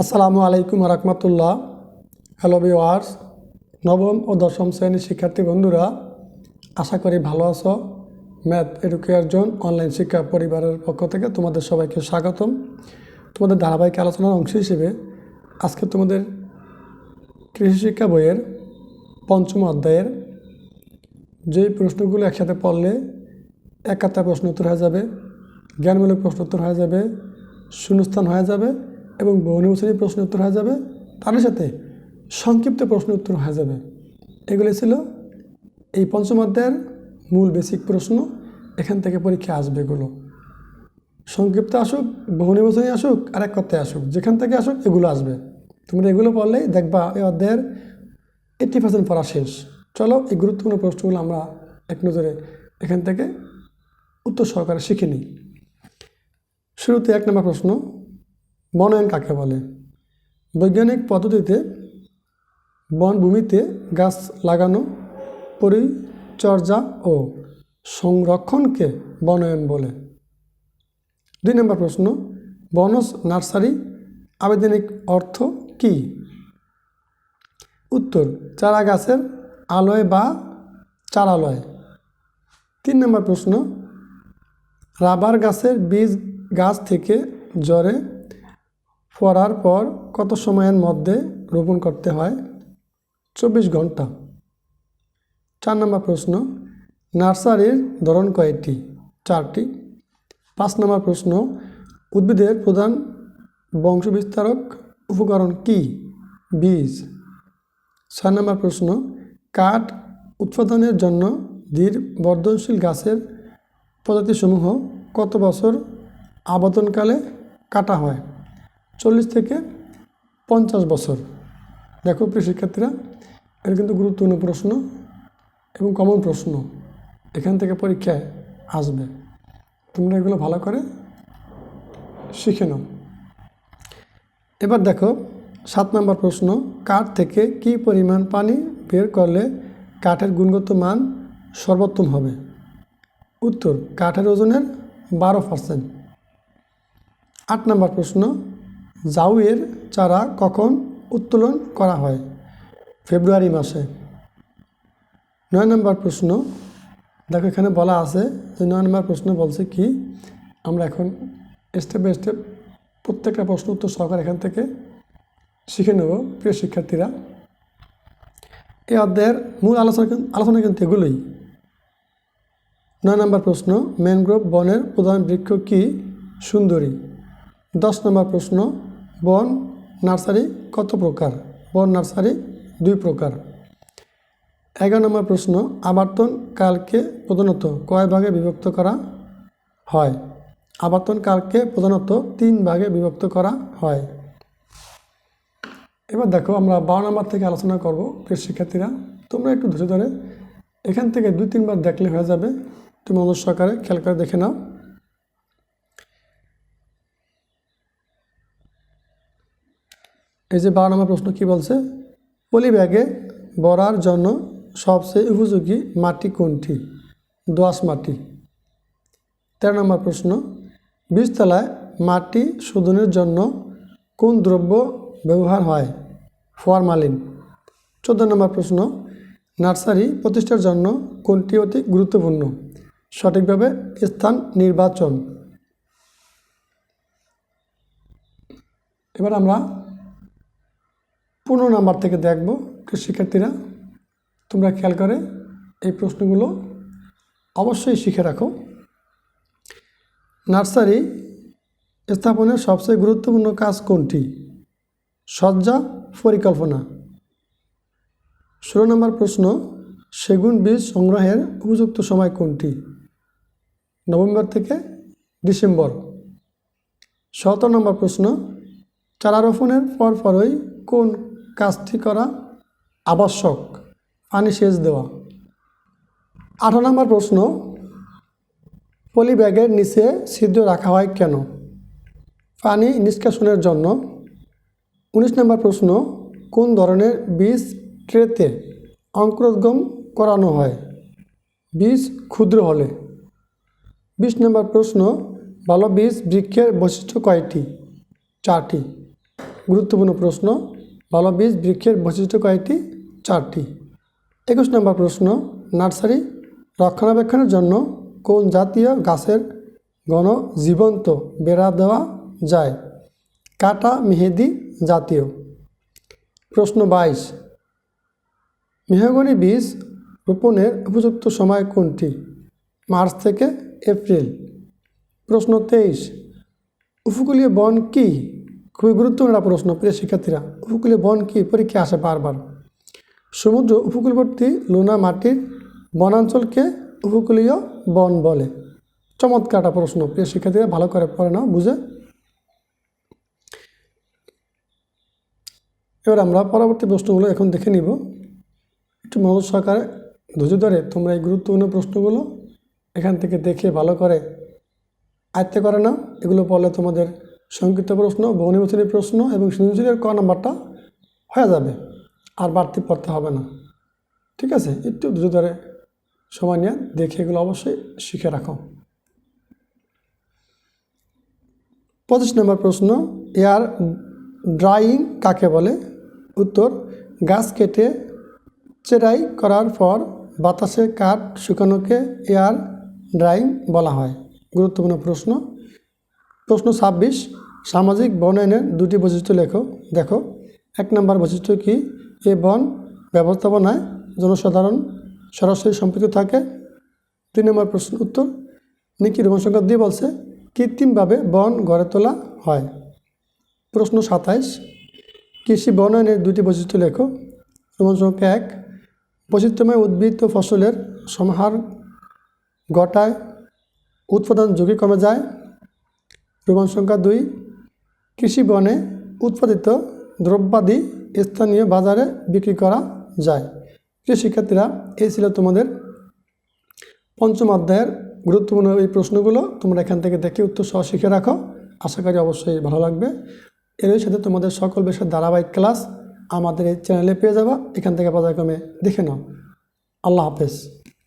আসসালামু আলাইকুম রহমতুল্লাহ। Hello viewers নবম ও দশম শ্রেণির শিক্ষার্থী বন্ধুরা, আশা করি ভালো আছো। ম্যাথ এডুকেয়ার জোন অনলাইন শিক্ষা পরিবারের পক্ষ থেকে তোমাদের সবাইকে স্বাগতম। তোমাদের ধারাবাহিক আলোচনার অংশ হিসেবে আজকে তোমাদের কৃষি শিক্ষা বইয়ের পঞ্চম অধ্যায়ের যেই প্রশ্নগুলো একসাথে পড়লে একাত্তা প্রশ্ন উত্তর হয়ে যাবে, জ্ঞানমূলক প্রশ্ন উত্তর হয়ে যাবে, শূন্যস্থান হয়ে যাবে এবং বহুনির্বাচনী শ্রেণির প্রশ্ন উত্তর হয়ে যাবে। তার সাথে সংক্ষিপ্ত প্রশ্ন উত্তর হয়ে যাবে। এগুলি ছিল এই পঞ্চম অধ্যায়ের মূল বেসিক প্রশ্ন। এখান থেকে পরীক্ষা আসবে এগুলো। সংক্ষিপ্ত আসুক বহুনির্বাচনী আসুক, আর এক কথায় আসুক, যেখান থেকে আসুক এগুলো আসবে। তোমরা এগুলো পড়লেই দেখবা এই অধ্যায়ের এইট্টি পার্সেন্ট পড়া শেষ। চলো এই গুরুত্বপূর্ণ প্রশ্নগুলো আমরা এক নজরে এখান থেকে উত্তর সহকারে শিখে নিই। শুরুতে এক নম্বর প্রশ্ন বনায়ন কাকে বলে? বৈজ্ঞানিক পদ্ধতিতে বনভূমিতে গাছ লাগানো, পরিচর্যা ও সংরক্ষণকে বনায়ন বলে। দুই নম্বর প্রশ্ন, বনজ নার্সারি আবেদনিক অর্থ কী? উত্তর, চারা গাছের আলোয় বা চারালয়। তিন নম্বর প্রশ্ন, রাবার গাছের বীজ গাছ থেকে জ্বরে পড়ার পর কত সময়ের মধ্যে রোপণ করতে হয়? চব্বিশ ঘণ্টা। চার নম্বর প্রশ্ন, নার্সারির ধরন কয়েকটি চারটি। পাঁচ নম্বর প্রশ্ন, উদ্ভিদের প্রধান বংশবিস্তারক উপকরণ কি? বীজ। ছয় নম্বর প্রশ্ন, কাঠ উৎপাদনের জন্য ধীর বর্ধনশীল গাছের প্রজাতিসমূহ কত বছর আবর্তনকালে কাটা হয়? চল্লিশ থেকে পঞ্চাশ বছর। দেখো প্রিয় শিক্ষার্থীরা এটা কিন্তু গুরুত্বপূর্ণ প্রশ্ন এবং কমন প্রশ্ন। এখান থেকে পরীক্ষায় আসবে। তোমরা এগুলো ভালো করে শিখে নাও। এবার দেখো, সাত নম্বর প্রশ্ন, কাঠ থেকে কি পরিমাণ পানি বের করলে কাঠের গুণগত মান সর্বোত্তম হবে? উত্তর, কাঠের ওজনের বারো পার্সেন্ট আট নম্বর প্রশ্ন জাউয়ের চারা কখন উত্তোলন করা হয়? ফেব্রুয়ারি মাসে। নয় নম্বর প্রশ্ন। দেখো, এখানে বলা আছে যে নয় নম্বর প্রশ্ন বলছে কি, আমরা এখন স্টেপ বাই স্টেপ প্রত্যেকটা প্রশ্ন উত্তর সহকার এখান থেকে শিখে নেব, প্রিয় শিক্ষার্থীরা। এই অধ্যায়ের মূল আলোচনা আলোচনা কিন্তু এগুলোই। নয় নম্বর প্রশ্ন ম্যানগ্রোভ বনের প্রধান বৃক্ষ কি? সুন্দরী। দশ নম্বর প্রশ্ন বন, নার্সারি কত প্রকার? বন, নার্সারি দুই প্রকার। এগারো নম্বর প্রশ্ন, আবর্তন কালকে প্রধানত কয় ভাগে বিভক্ত করা হয়? আবর্তন কালকে প্রধানত তিন ভাগে বিভক্ত করা হয়। এবার দেখো, আমরা বারো নম্বর থেকে আলোচনা করব প্রিয় শিক্ষার্থীরা। তোমরা একটু ধরে ধরে এখান থেকে দুই তিনবার দেখলে হয়ে যাবে। তুমি মনোজ সহকারে খেয়াল করে দেখে নাও। এই যে বারো নম্বর প্রশ্ন কি বলছে? পলি ব্যাগে বড়ার জন্য সবচেয়ে উপযোগী মাটি কোনটি? দোআঁশ মাটি। তেরো নম্বর প্রশ্ন, বীজতলায় মাটি শোধনের জন্য কোন দ্রব্য ব্যবহার হয়? ফরমালিন। চোদ্দ নম্বর প্রশ্ন, নার্সারি প্রতিষ্ঠার জন্য কোনটি অতি গুরুত্বপূর্ণ? সঠিকভাবে স্থান নির্বাচন। এবার আমরা পনেরো নাম্বার থেকে দেখব শিক্ষার্থীরা তোমরা খেয়াল করে এই প্রশ্নগুলো অবশ্যই শিখে রাখো। নার্সারি স্থাপনের সবচেয়ে গুরুত্বপূর্ণ কাজ কোনটি? সজ্জা, পরিকল্পনা। ষোলো নম্বর প্রশ্ন, সেগুন বীজ সংগ্রহের উপযুক্ত সময় কোনটি? নভেম্বর থেকে ডিসেম্বর। সতেরো নম্বর প্রশ্ন চারা রোপণের পরপরই কোন কাজটি করা আবশ্যক। পানি সেচ দেওয়া। আঠারো নম্বর প্রশ্ন পলি ব্যাগের নিচে ছিদ্র রাখা হয় কেন? পানি নিষ্কাশনের জন্য। উনিশ নম্বর প্রশ্ন, কোন ধরনের বীজ ট্রেতে অঙ্কুরোদ্গম করানো হয়? বীজ ক্ষুদ্র হলে। বিশ নম্বর প্রশ্ন ভালো বীজ বৃক্ষের বৈশিষ্ট্য কয়টি? চারটি। গুরুত্বপূর্ণ প্রশ্ন ভালো বীজ বৃক্ষের বৈশিষ্ট্য কয়েকটি? চারটি। একুশ নম্বর প্রশ্ন, নার্সারি রক্ষণাবেক্ষণের জন্য কোন জাতীয় গাছের গণ জীবন্ত বেড়া দেওয়া যায়? কাটা মেহেদি জাতীয়। প্রশ্ন বাইশ, মেহগনি বীজ রোপণের উপযুক্ত সময় কোনটি? মার্চ থেকে এপ্রিল। প্রশ্ন তেইশ, উপকূলীয় বন কি? খুবই গুরুত্বপূর্ণ একটা প্রশ্ন, প্রিয় শিক্ষার্থীরা, উপকূলীয় বন কি পরীক্ষা আসে বারবার? সমুদ্র উপকূলবর্তী লোনা মাটির বনাঞ্চলকে উপকূলীয় বন বলে। চমৎকার একটা প্রশ্ন, প্রিয় শিক্ষার্থীরা, ভালো করে পড়ে নাও, বুঝে। এবার আমরা পরবর্তী প্রশ্নগুলো এখন দেখে নিব। একটু মনোযোগ সহকারে ধৈর্য ধরে তোমরা এই গুরুত্বপূর্ণ প্রশ্নগুলো এখান থেকে দেখে ভালো করে আয়ত্তে করে না এগুলো পড়লে তোমাদের সংক্ষিপ্ত প্রশ্ন বহুনির্বাচনী প্রশ্ন এবং সৃজনশীলের ক নাম্বারটা হয়ে যাবে, আর বাড়তি পড়তে হবে না। ঠিক আছে? একটু ধৈর্য ধরে সময় নিয়ে দেখে এগুলো অবশ্যই শিখে রাখো। পঁচিশ নম্বর প্রশ্ন, এয়ার ড্রাইং কাকে বলে? উত্তর, গাছ কেটে চেরাই করার পর বাতাসে কাঠ শুকানোকে এয়ার ড্রাইং বলা হয়। গুরুত্বপূর্ণ প্রশ্ন। প্রশ্ন ছাব্বিশ, সামাজিক বনায়নের দুটি বৈশিষ্ট্য লেখো। দেখো, এক নম্বর বৈশিষ্ট্য কি? এ বন ব্যবস্থাপনায় জনসাধারণ সরাসরি সম্পৃক্ত থাকে। তিন নম্বর প্রশ্ন উত্তর, নিকি সংখ্যা দুই বলছে, কৃত্রিমভাবে বন গড়ে তোলা হয়। প্রশ্ন সাতাইশ, কৃষি বনায়নের দুটি বৈশিষ্ট্য লেখো। রোমন সংখ্যা এক, বৈচিত্র্যময় উদ্ভিদ ফসলের সমাহার ঘটায়, উৎপাদন ঝুঁকি কমে যায় রোমন সংখ্যা দুই, কৃষি বনে উৎপাদিত দ্রব্যাদি স্থানীয় বাজারে বিক্রি করা যায়। প্রিয় শিক্ষার্থীরা এই ছিল তোমাদের পঞ্চম অধ্যায়ের গুরুত্বপূর্ণ এই প্রশ্নগুলো। তোমরা এখান থেকে দেখে উত্তর সহ শিখে রাখো। আশা করি অবশ্যই ভালো লাগবে। এরই সাথে তোমাদের সকল বিষয়ের ধারাবাহিক ক্লাস আমাদের এই চ্যানেলে পেয়ে যাবা। এখান থেকে পর্যায়ক্রমে দেখে নাও। আল্লাহ হাফেজ।